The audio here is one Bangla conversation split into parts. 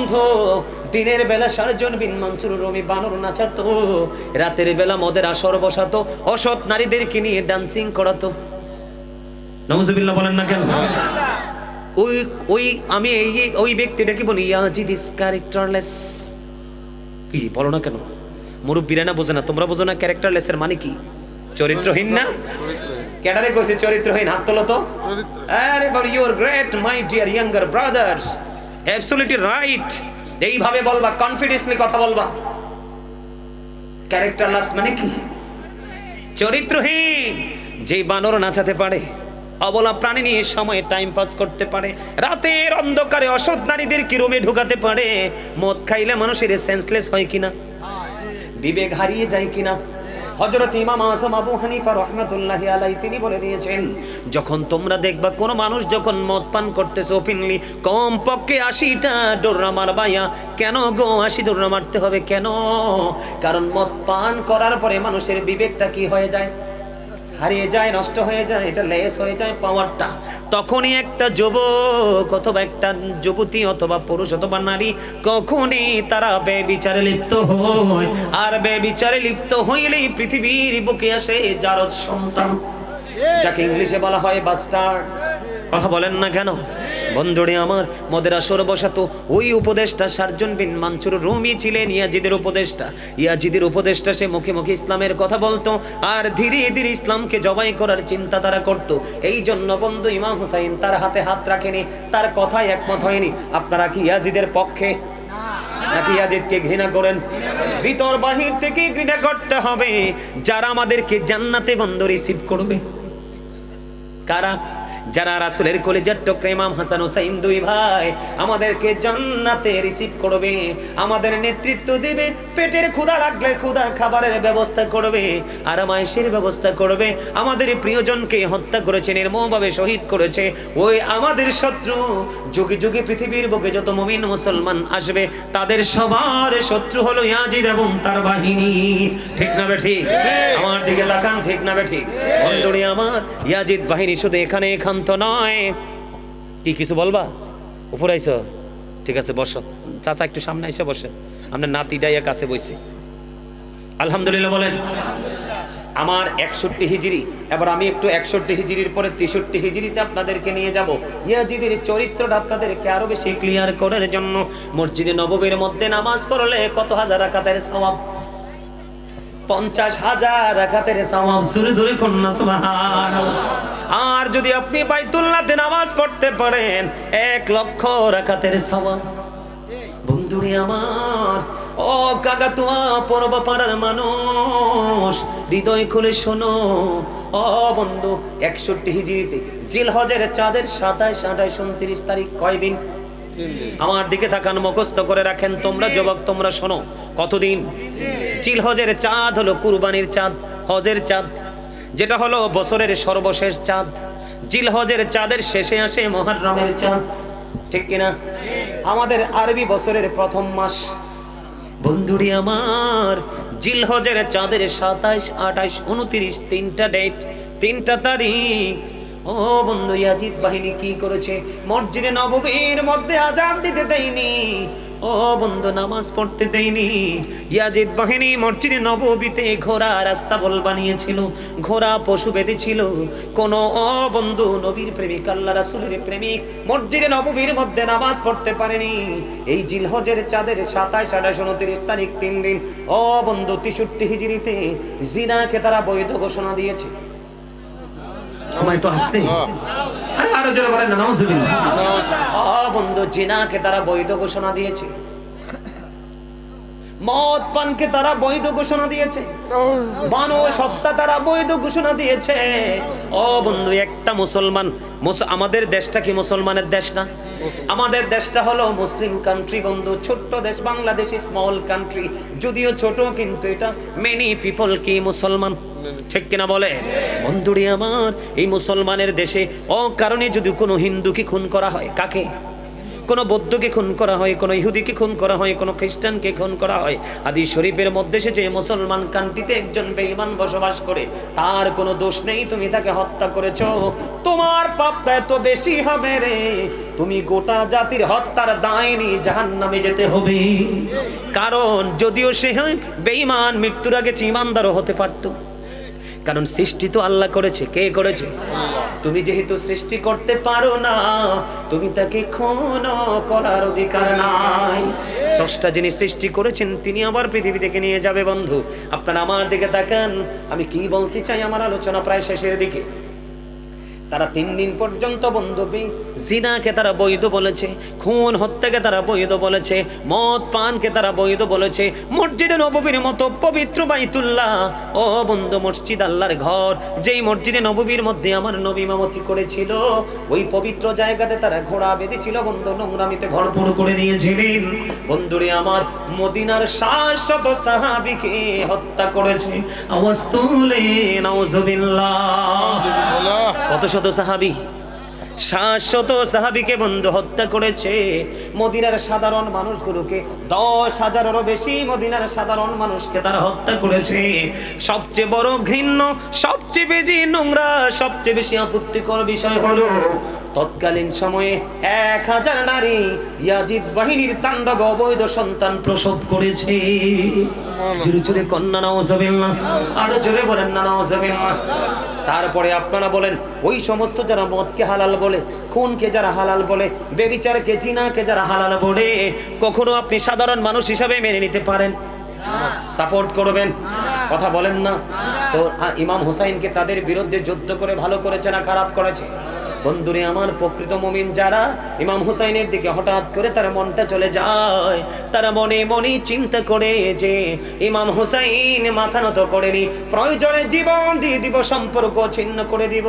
বন্ধু। দিনের বেলা সারজন বিন মনসুর রমি বানর নাচাতো। রাতের বেলা মদের আসর বসাতো অসৎ নারীদেরকে নিয়ে ডান্সিং করাতো। নমজুবিল্লাহ বলেন না কেন? ওই ওই আমি এই ওই ব্যক্তিটাকে বলি? Yazid is characterless. কি বলো না কেন? মুরব্বীরা না বোঝে না তোমরা বোঝো না ক্যারেক্টারলেসের মানে কি? চরিত্রহীন না? ক্যাডারে কইছে চরিত্রহীন হাত তোলো তো। আরে you are great my dear younger brothers absolutely right এইভাবে বলবা কনফিডেন্সলি কথা বলবা। ক্যারেক্টারলেস মানে কি? চরিত্রহীন। যে বানর নাচাতে পারে, অবলা প্রাণী নিয়ে সময়ে টাইম পাস করতে পারে, রাতের অন্ধকারে অসৎ নারীদের কি রুমে ঢুকাতে পারে, মদ খাইলে মানুষের সেন্সলেস হয় কিনা? বিবেক হারিয়ে যায় কিনা? হযরত ইমাম আযম আবু হানিফা রাহমাতুল্লাহি আলাইহি তিনি বলে দিয়েছেন, যখন তোমরা দেখবা কোনো মানুষ যখন মদ পান করতেছে ওপেনলি কম পক্ষে আশিটা ডোররা মারবাইয়া কেন গো আশি ডোররা মারতে হবে কেন? কারণ মদ পান করার পরে মানুষের বিবেকটা কি হয়ে যায়? হারিয়ে যায় নষ্ট হয়ে যায় এটা লেস হয়ে যায় পাওয়ারটা তখনই একটা যুবক অথবা একটা যুবতী অথবা পুরুষ অথবা নারী কখনই তারা বেবিচারে লিপ্ত হয়। আর বেবিচারে লিপ্ত হইলেই পৃথিবীর বুকে আসে যারত সন্তান যাকে ইংলিশে বলা হয় বাস্টার কথা বলেন না কেন? বন্ধুরে আমার, মদের আসর বসাতো। ওই উপদেশটা সার্জন বিন মানসুর রুমি ছিলেন ইয়াজিদের উপদেশটা ইয়াজিদের উপদেশটা সে মুখে মুখে ইসলামের কথা বলতো আর ধীরে ধীরে ইসলামকে জবাই করার চিন্তা তারা করত। এই জন্য বন্ধু ইমাম হুসাইন তার হাতে হাত রাখেনি, তার কথায় একমত হয়নি। আপনারা কি ইয়াজিদের পক্ষে নাকি ইয়াজিদকে ঘৃণা করেন? ভিতর বাহির থেকে ঘৃণা করতে হবে। যারা আমাদেরকে জান্নাতে বন্ধ রিসিভ করবে, কারা? যারা রাসুলের কলেজের টুকরা ইমাম হাসান হুসাইন দুই ভাই আমাদেরকে জান্নাতে রিসিভ করবে আমাদের নেতৃত্ব দেবে পেটের ক্ষুধা লাগলে ক্ষুধার খাবারের ব্যবস্থা করবে আর মায়েশের ব্যবস্থা করবে। আমাদের প্রিয়জনকে হত্যা করেছে নির্মমভাবে শহীদ করেছে। ওই আমাদের শত্রু যুগে যুগে পৃথিবীর বুকে যত মুমিন মুসলমান আসবে তাদের সবার শত্রু হলো ইয়াজিদ এবং তার বাহিনী। ঠিক না ঠিক। আমার দিকে তাকান ঠিক না বে ঠিক? বন্ধুরে আমার ইয়াজিদ বাহিনী শুধু এখানে এখান্ত নয়। কি কিছু বলবা? উপরে আইছো ঠিক আছে বসো। চাচা একটু সামনে এসে বসে। আপনার নাতিটাই কাছে বইছে। আলহামদুলিল্লাহ বলেন। আমার একষট্টি হিজিরি এবার আমি একটু একষট্টি হিজিরির পরে তেষট্টি হিজিরিতে আপনাদেরকে নিয়ে যাব। ইয়াজিদের চরিত্রটা আপনাদেরকে আরও বেশি ক্লিয়ার করার জন্য মসজিদে নববীর মধ্যে নামাজ পড়লে কত হাজার রাকাতের সওয়াব? পঞ্চাশ হাজার রাকাতের সওয়াব জোরে জোরে কন্যা, সুবহানাল্লাহ। আর যদি আপনি বাইতুল্লাহতে নামাজ পড়তে পারেন, এক লক্ষ রাকাতের সওয়াব বন্ধুরে আমার, ও কাকাতুয়া পরব পাড়ার মানুষ, হৃদয় খুলে শোনো। ও বন্ধু, একষট্টি হিজিরিতে জিলহজের চাঁদের সাতাশ আঠাশ, উনত্রিশ তারিখ কয়দিন? আমার দিকে তাকান, মুখস্থ করে রাখেন। তোমরা যুবক, তোমরা শোনো। কতদিন? চিলহজের চাঁদ হলো কুরবানির চাঁদ, হজের চাঁদ। যেটা হলো বছরের সর্বশেষ চাঁদ। জিলহজের চাঁদের শেষে আসে মহারমের চাঁদ। ঠিক কিনা? আমাদের আরবি বছরের প্রথম মাস। বন্ধুরি আমার জিলহজের চাঁদের সাতাইশ, আঠাইশ, উনত্রিশ, তিনটা ডেট তিনটা তারিখ। ও বন্ধু, ইয়াজিদ বাহিনী কি করেছে? মসজিদে নববীর মধ্যে আজান দিতে দেয়নি। ও বন্ধু, নামাজ পড়তে দেয়নি। ইয়াজিদ বাহিনী মসজিদে নববীতে ঘোড়া রাস্তা বল বানিয়েছিল, ঘোড়া পশু বেঁধেছিল। কোন ও বন্ধু, নবীর প্রেমিক, আল্লাহ রাসূলের প্রেমিক মসজিদে নববীর মধ্যে নামাজ পড়তে পারেনি। এই জিলহজের চাঁদের সাতাশ, আঠাশ, উনত্রিশ তারিখ তিন দিন। ও বন্ধু, তেষট্টি হিজড়িতে জিনাকে তারা বৈধ ঘোষণা দিয়েছে। আমায় তো আসতে। আরে আরও জোরে বলেন না নাউজুবিল্লাহ আ বন্ধু জিনাকে তারা বৈধ ঘোষণা দিয়েছে। মদ পানকে তারা বৈধ ঘোষণা দিয়েছে। বানো সত্তা তারা বৈধ ঘোষণা দিয়েছে। ও বন্ধু, একটা মুসলমান, মুস- আমাদের দেশটা কি মুসলমানের দেশ না? আমাদের দেশটা হলো মুসলিম কান্ট্রি বন্ধু, ছোট্ট দেশ বাংলাদেশ স্মল কান্ট্রি যদিও ছোট, কিন্তু এটা মেনি পিপল কি মুসলমান? ঠিক কিনা বলে? বন্ধুরি আমার, এই মুসলমানের দেশে ও কারণে যদি কোনো হিন্দুকে খুন করা হয়, কাকে? কোনো বৌদ্ধকে খুন করা হয়, কোনো ইহুদিকে খুন করা হয়, কোনো খ্রিস্টানকে খুন করা হয়। আদি শরীফের মধ্যে সে যে মুসলমান কান্তিতে একজন বেঈমান বসবাস করে। তার কোনো দোষ নেই, তুমি তাকে হত্যা করেছ। তোমার পাপটা এত বেশি হবে রে। তুমি গোটা জাতির হত্যার দায় দায়নি জাহান্নামে যেতে হবে। কারণ যদিও সে বেঈমান, মৃত্যুর আগে ইমানদারও হতে পারতো। কারণ সৃষ্টি তো আল্লাহ করেছে। কে করেছে? তুমি যেহেতু সৃষ্টি করতে পারো না, তুমি তাকে খুন করার অধিকার নাই। স্রষ্টা যিনি সৃষ্টি করেছেন, তিনি আবার পৃথিবী থেকে নিয়ে যাবে বন্ধু। আপনারা আমার দিকে তাকান, আমি কি বলতে চাই আমার আলোচনা প্রায় শেষের দিকে। তারা তিন দিন পর্যন্ত বন্ধবী জিনাকে তারা বৈধ বলেছে খুন হত্যাকে তারা বৈধ বলেছে মদ পানকে তারা বৈধ বলেছে মসজিদে নববীর মতো পবিত্র বাইতুল্লাহ। ও বন্ধু মসজিদ আল্লাহর ঘর যেই মসজিদে নববীর মধ্যে আমার নবী মামতি করেছিল ওই পবিত্র জায়গাতে তারা ঘোড়া বেঁধেছিল বন্ধু নোংরামিতে ভরপুর করে দিয়েছিলেন। বন্ধুরে আমার মদিনার শাশ্বত সাহাবিকে হত্যা করেছে। আওয়াজ তুলে কত শত সাহাবি শাশ্বত সাহাবিকে বন্ধু হত্যা করেছে। মদিনার সাধারণ মানুষগুলোকে দশ হাজারেরও বেশি মদিনার সাধারণ মানুষকে তারা হত্যা করেছে। সবচেয়ে বড় ঘৃণ্য সবচেয়ে বেশি নোংরা সবচেয়ে বেশি আপত্তিকর বিষয় হলো তৎকালীন সময়ে এক হাজার নারী ইয়াজিদ বাহিনীর তাণ্ডব অবৈধ সন্তান প্রসব করেছে। জোরে জোরে কন্যা নওয়াজবিল্লাহ আরও জোরে বলেন না নওয়াজবিল্লাহ তারপরে আপনারা বলেন, ওই সমস্ত যারা মদকে হালাল বলে, খুনকে যারা হালাল বলে, বেবিচারকে, জিনাকে যারা হালাল বলে, কখনো আপনি সাধারণ মানুষ হিসাবে মেনে নিতে পারেন? সাপোর্ট করবেন? কথা বলেন না? তো ইমাম হুসাইনকে তাদের বিরুদ্ধে যুদ্ধ করে ভালো করেছে না খারাপ করেছে? বন্ধুরে, আমার প্রকৃত মুমিন যারা, ইমাম হুসাইনের দিকে হঠাৎ করে তার মনটা চলে যায়, তারা মনে মনে চিন্তা করে যে, ইমাম হুসাইন মাথা নত করেনি, প্রয়োজনে জীবন দিয়ে দিব, সম্পর্ক ছিন্ন করে দিব,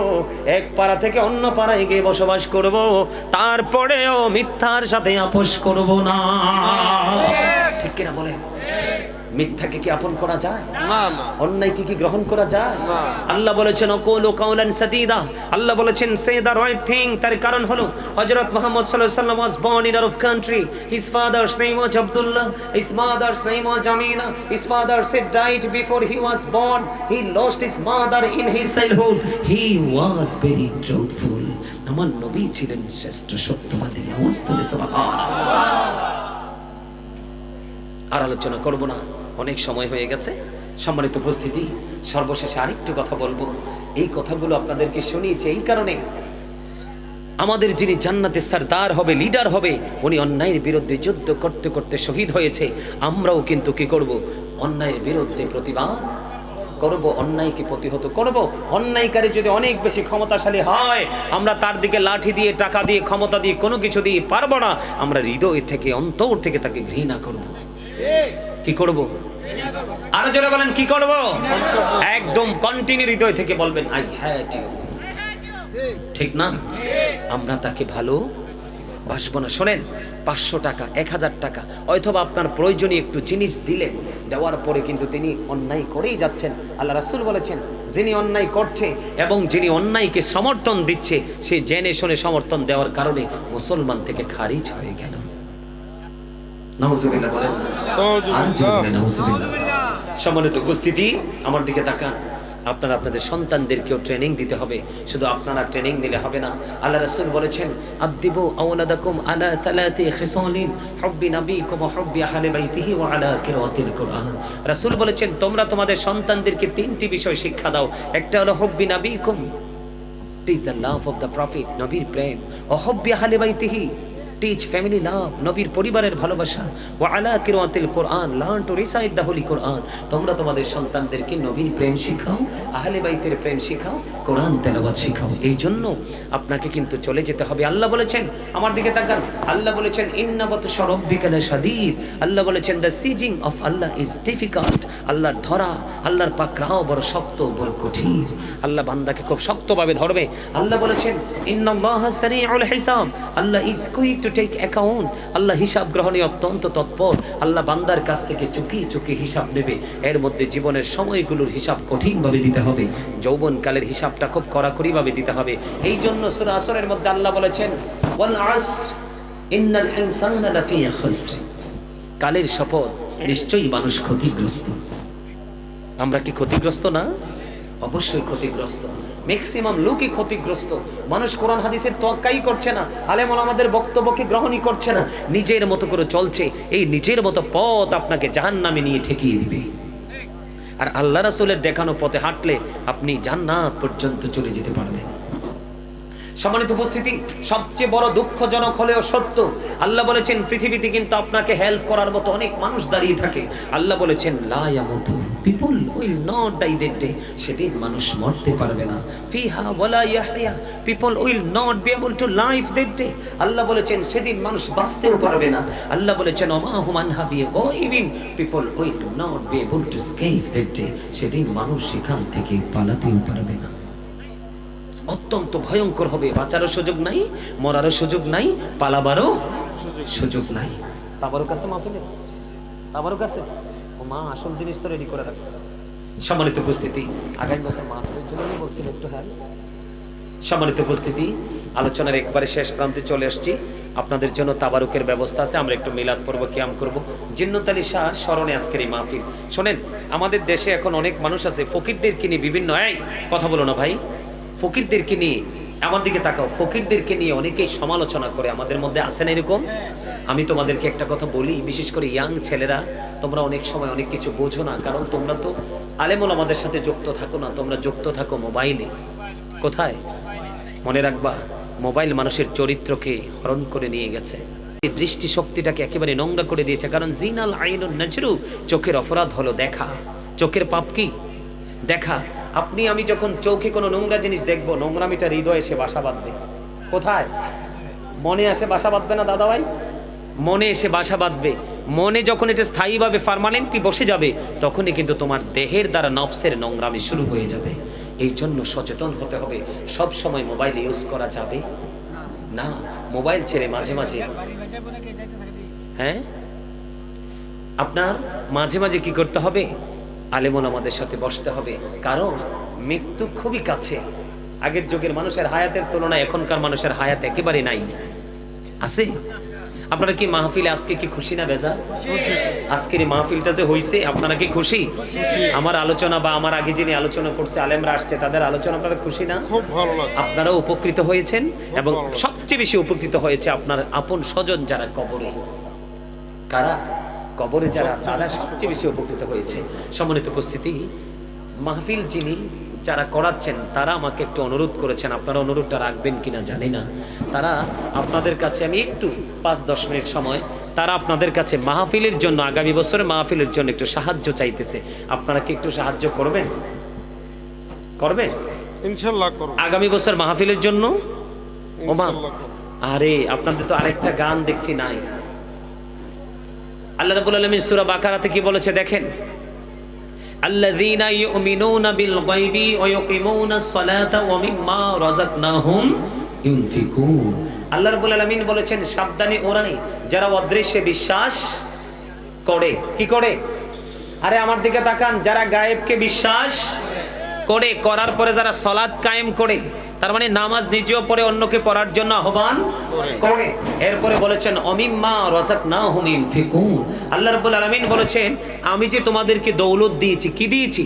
এক পাড়া থেকে অন্য পাড়ায় গিয়ে বসবাস করব, তারপরেও মিথ্যার সাথে আপোষ করব না। ঠিক কিনা বলেন? মিথ্যাকে কি আপন করা যায়? অন্যায়কে কি গ্রহণ করা যায়? আল্লাহ বলেছেন অকোলো কাউলান সাদিদা। আল্লাহ বলেছেন সে দা রাইট থিং তার কারণ হলো হযরত মুহাম্মদ সাল্লাল্লাহু আলাইহি ওয়াস born in Arab country his father's name was Abdullah his mother's name was Amina his father say died before he was born he lost his mother in his childhood he was very truthful আমার নবী ছিলেন শ্রেষ্ঠ সত্যবাদী। আওয়াজ তুলে সুবহানাল্লাহ। আর আলোচনা করব না। অনেক সময় হয়ে গেছে। সম্মানিত উপস্থিতি, সর্বশেষে আরেকটু কথা বলব। এই কথাগুলো আপনাদেরকে শুনিয়েছি এই কারণে আমাদের যিনি জান্নাতের সর্দার হবে, লিডার হবে, উনি অন্যায়ের বিরুদ্ধে যুদ্ধ করতে করতে শহীদ হয়েছে। আমরাও কিন্তু কি করব? অন্যায়ের বিরুদ্ধে প্রতিবাদ করব, অন্যায়কে প্রতিহত করব। অন্যায়কারী যদি অনেক বেশি ক্ষমতাশালী হয়, আমরা তার দিকে লাঠি দিয়ে, টাকা দিয়ে, ক্ষমতা দিয়ে কোনো কিছু দিয়ে পারব না। আমরা হৃদয় থেকে, অন্তর থেকে তাকে ঘৃণা করব। কি করব? আরও জোরে বলেন, কি করব? একদম কন্টিনিউ হৃদয় থেকে বলবেন আই হ্যাট ইউ ঠিক না? আমরা তাকে ভালো বাসবো না। শোনেন, পাঁচশো টাকা, এক হাজার টাকা, অথবা আপনার প্রয়োজনীয় একটু জিনিস দিলেন, দেওয়ার পরে কিন্তু তিনি অন্যায় করেই যাচ্ছেন। আল্লাহ রাসুল বলেছেন, যিনি অন্যায় করছে এবং যিনি অন্যায়কে সমর্থন দিচ্ছে, সে জেনে শুনে সমর্থন দেওয়ার কারণে মুসলমান থেকে খারিজ হয়ে গেল। নাউজুবিল্লাহ বলেন। নাউজুবিল্লাহ। সম্মানিত উপস্থিতি আমার দিকে তাকান। আপনারা আপনাদের সন্তানদেরকেও ট্রেনিং দিতে হবে। শুধু আপনারা ট্রেনিং হবে না। আল্লাহ রাসূল বলেছেন আদিবু আওলাদাকুম আলা সালাতি খিসালিন হুব্বি নাবিকুম ওয়া হুব্বি আহলি বাইতিহি ওয়া আলা কিরাতিল কুরআন। রাসূল বলেছেন তোমরা তোমাদের সন্তানদেরকে তিনটি বিষয় শিক্ষা দাও। একটা হলো হুব্বি নাবিকুম teach the love of the prophet নবীর প্রেম। ও হব্বি আহলে বাইতিহি টিচ ফ্যামিলি লাভ নবীর পরিবারের ভালোবাসা। ও আলা কিরাতিল কোরআন learn to recite the holy Quran. তোমরা তোমাদের সন্তানদেরকে নবীর প্রেম শিখাও, আহলে বাইতের প্রেম শিখাও, কোরআন তেলাবাদ শিখাও। এই জন্য আপনাকে কিন্তু চলে যেতে হবে। আল্লাহ বলেছেন, আমার দিকে তাকান। আল্লাহ বলেছেন ইন্নাবত সরব্বিকালা শাদীদ আল্লাহ বলেছেন the seizing of Allah is difficult আল্লাহর ধরা, আল্লাহর পাকড়াও বড় শক্ত, বড় কঠিন। আল্লাহ বান্দাকে খুব শক্তভাবে ধরবে। আল্লাহ বলেছেন, ইন্নাল্লাহা সারিউল হিসাব। Allah is quick to take account আল্লাহ হিসাব গ্রহণে অত্যন্ত তৎপর। আল্লাহ বান্দার কাছ থেকে চুকি চুকি হিসাব নেবে। এর মধ্যে জীবনের সময়গুলোর হিসাব কঠিনভাবে দিতে হবে। যৌবনকালের হিসাবটা খুব কড়াকড়িভাবে দিতে হবে। এই জন্য সূরা আসরের মধ্যে আল্লাহ বলেছেন কালের শপথ নিশ্চয়ই মানুষ ক্ষতিগ্রস্ত। আমরা কি ক্ষতিগ্রস্ত না? অবশ্যই ক্ষতিগ্রস্ত। ম্যাক্সিমাম লোকই ক্ষতিগ্রস্ত। মানুষ কোরআন হাদিসের তোয়াক্কাই করছে না আলেমল আমাদের বক্তব্যকে গ্রহণই করছে না। নিজের মতো করে চলছে, এই নিজের মতো পথ আপনাকে জাহান্নামে নিয়ে ঠেকিয়ে দিবে। আর আল্লাহ রাসূলের দেখানো পথে হাঁটলে আপনি জান্নাত পর্যন্ত চলে যেতে পারবেন। সম্মানিত উপস্থিতি, সবচেয়ে বড় দুঃখজনক হলেও সত্য, আল্লাহ বলেছেন, পৃথিবীতে কিন্তু আপনাকে হেল্প করার মতো অনেক মানুষ দাঁড়িয়ে থাকে। আল্লাহ বলেছেন লায়ামুতু will not die that day সেদিন মানুষ মরতে পারবে না। ফিহা ওয়ালা people will not be able to life that day Allah বলেছেন, সেদিন মানুষ বাঁচতেও পারবে না। আল্লাহ বলেছেন, ওমা হাবিয়ে people will not be able to escape that day সেদিন মানুষ সেখান থেকে পালাতেও পারবে না। অত্যন্ত ভয়ঙ্কর হবে, বাঁচারও সুযোগ নাই, মরারও সুযোগ নাই, পালাবারও সুযোগ নাই। তাবারও কাছে মাহফিলে? তাবারও কাছে মা আসল জিনিস তো রেডি করে রাখছে। সম্মানিত উপস্থিতি আগামী বছর মাহফিলের জন্য বলছিল একটু হ্যাঁ সম্মানিত উপস্থিতি আলোচনার একবারে শেষ প্রান্তে চলে আসছি। আপনাদের জন্য তাবারুকের ব্যবস্থা আছে আমরা একটু মিলাদ পর্ব কিয়াম করব। জিন্নত আলী শাহ স্মরণে আজকের এই মাহফিল। শোনেন আমাদের দেশে এখন অনেক মানুষ আছে ফকিরদেরকে নিয়ে বিভিন্ন এই কথা বলো না ভাই। ফকিরদেরকে নিয়ে আমার দিকে তাকাও, ফকিরদেরকে নিয়ে অনেকেই সমালোচনা করে, আমাদের মধ্যে আছেন এরকম? আমি তোমাদেরকে একটা কথা বলি, বিশেষ করে ইয়াং ছেলেরা, তোমরা অনেক সময় অনেক কিছু বোঝো না, কারণ তোমরা তো আলেমল আমাদের সাথে যুক্ত থাকো না, তোমরা যুক্ত থাকো মোবাইলে কোথায়? মনে রাখবা মোবাইল মানুষের চরিত্রকে হরণ করে নিয়ে গেছে। দৃষ্টি শক্তিটাকে একেবারে নোংরা করে দিয়েছে, কারণ জিনাল আইন নজরু, চোখের অপরাধ হলো দেখা। চোখের পাপ কি? দেখা। আপনি, আমি যখন চোখে কোনো নোংরা জিনিস দেখব, নোংরামিটা হৃদয়ে এসে বাসা বাঁধবে। কোথায়? মনে আসে বাসা বাঁধবে না দাদা ভাই? মনে এসে বাসা বাঁধবে। মনে যখন এটা স্থায়ীভাবে পারমানেন্টলি বসে যাবে, তখনই কিন্তু তোমার দেহের দ্বারা নফসের নোংরামি শুরু হয়ে যাবে। এই জন্য সচেতন হতে হবে। সব সময় মোবাইল ইউজ করা যাবে? না, মোবাইল ছেড়ে মাঝে মাঝে। হ্যাঁ? আপনার মাঝে মাঝে কি করতে হবে? আলেমন আমাদের সাথে বসতে হবে। কারণ মৃত্যু খুবই কাছে। আগের যুগের মানুষের হায়াতের তুলনায় এখনকার মানুষের হায়াত একেবারে নাই। আছে? আপনারা কি মাহফিলে আজকে কি খুশি না বেজা আজকের এই মাহফিলটা যে হইছে আপনারা কি খুশি? আমার আলোচনা বা আমার আগে যিনি আলোচনা করছে আলেমরা আসছে তাদের আলোচনা আপনারা খুশি না? খুব ভালো লাগে আপনারাও উপকৃত হয়েছেন এবং সবচেয়ে বেশি উপকৃত হয়েছে আপনার আপন স্বজন যারা কবরে। কারা? কবরে যারা তারা সবচেয়ে বেশি উপকৃত হয়েছে। সম্মানিত উপস্থিতি মাহফিল যিনি যারা করাচ্ছেন তারা আমাকে একটু অনুরোধ করেছেন আপনারা অনুরোধটা রাখবেন কিনা জানি না। তারা আপনাদের কাছে আমি একটু পাঁচ দশ মিনিট সময় তারা আপনাদের কাছে মাহফিলের জন্য আগামী বছরে মাহফিলের জন্য একটু সাহায্য চাইতেছে। আপনারা কি একটু সাহায্য করবেন? করবে ইনশাল্লাহ আগামী বছর মাহফিলের জন্য? ওমা আরে আপনাদের তো আরেকটা গান দেখছি নাই। আল্লাহ রাব্বুল আলামিন সূরা বাকারাতে কি বলেছে দেখেন? গায়বি ওয়া ইউকিমুনাস সালাতা ওয়া মিম্মা রাযাকনাহুম ইউনফিকুন। আল্লাহ রাব্বুল আলামিন বলেছেন, সাবধানে ওরাই যারা অদৃশ্যে বিশ্বাস করে। কি করে? আরে আমার দিকে তাকান, যারা গায়েবকে বিশ্বাস করে, করার পরে যারা সলাদ কায়েম করে তার মানে নামাজ নিজেও পরে অন্যকে পড়ার জন্য আহ্বান করে। এরপরে বলেছেন অমিম্মা রসাক না হুমিন ফিকুন আল্লাহ রাব্বুল আলামিন বলেছেন আমি যে তোমাদেরকে দৌলত দিয়েছি কি দিয়েছি?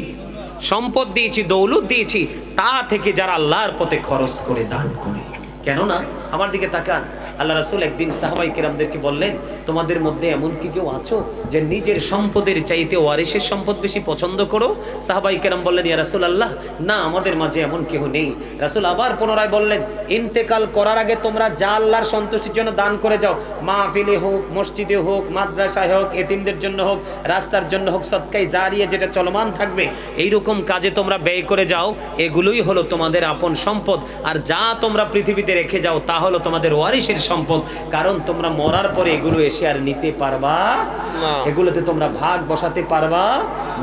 সম্পদ দিয়েছি দৌলত দিয়েছি তা থেকে যারা আল্লাহর পথে খরচ করে দান করে। কেননা আমার দিকে তাকান আল্লাহ রাসুল একদিন সাহাবাই কেরামদেরকে বললেন, তোমাদের মধ্যে এমন কি কেউ আছো যে নিজের সম্পদের চাইতে ওয়ারিসের সম্পদ বেশি পছন্দ করো? সাহাবাই কেরাম বললেন, ইয়া রাসূল আল্লাহ না, আমাদের মাঝে এমন কেউ নেই। রাসূল আবার পুনরায় বললেন, ইন্তেকাল করার আগে তোমরা যা আল্লাহর সন্তুষ্টির জন্য দান করে যাও, মাহফিলে হোক, মসজিদে হোক, মাদ্রাসায় হোক, এতিমদের জন্য হোক, রাস্তার জন্য হোক সৎকাই জারিয়ে যেটা চলমান থাকবে, এইরকম কাজে তোমরা ব্যয় করে যাও, এগুলোই হলো তোমাদের আপন সম্পদ। আর যা তোমরা পৃথিবীতে রেখে যাও, তা হলো তোমাদের ওয়ারিসের সম্পদ কারণ তোমরা মরার পরে এগুলো এসে আর নিতে পারবা এগুলোতে তোমরা ভাগ বসাতে পারবা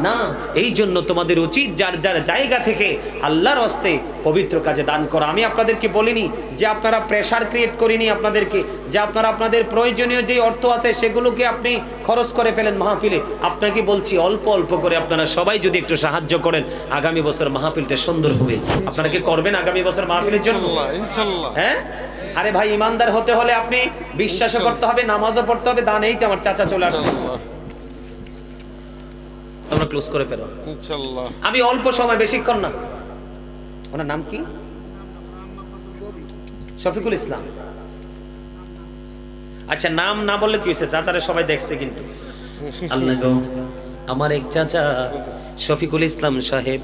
না। এই জন্য তোমাদের উচিত যার যার জায়গা থেকে আল্লাহর হস্তে পবিত্র কাজে দান করা। আমি আপনাদেরকে বলিনি যে আপনারা প্রেশার ক্রিয়েট করিনি আপনাদেরকে যে আপনারা আপনাদের প্রয়োজনীয় যে অর্থ আছে সেগুলোকে আপনি খরচ করে ফেলেন মাহফিলে। আপনাকে বলছি অল্প অল্প করে আপনারা সবাই যদি একটু সাহায্য করেন আগামী বছর মাহফিলটা সুন্দর হবে। আপনারা কি করবেন আগামী বছর মাহফিলের জন্য? হ্যাঁ? আরে ভাই ইমানদার হতে হলে আপনি বিশ্বাসও করতে হবে নামাজও পড়তে হবে দান এই যে আমার চাচা চলে আসছে। তোমরা ক্লোজ করে ফেলো। ইনশাল্লাহ আমি অল্প সময় বেশিক্ষণ না। ওনার নাম কি? শফিকুল ইসলাম। আচ্ছা নাম না বললে কি হয়েছে? চাচারে সবাই দেখছে কিন্তু। আল্লাহ গো, আমার এক চাচা শফিকুল ইসলাম সাহেব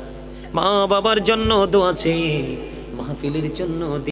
মা বাবার জন্য দোয়া চেয়ে মাহফিলের জন্য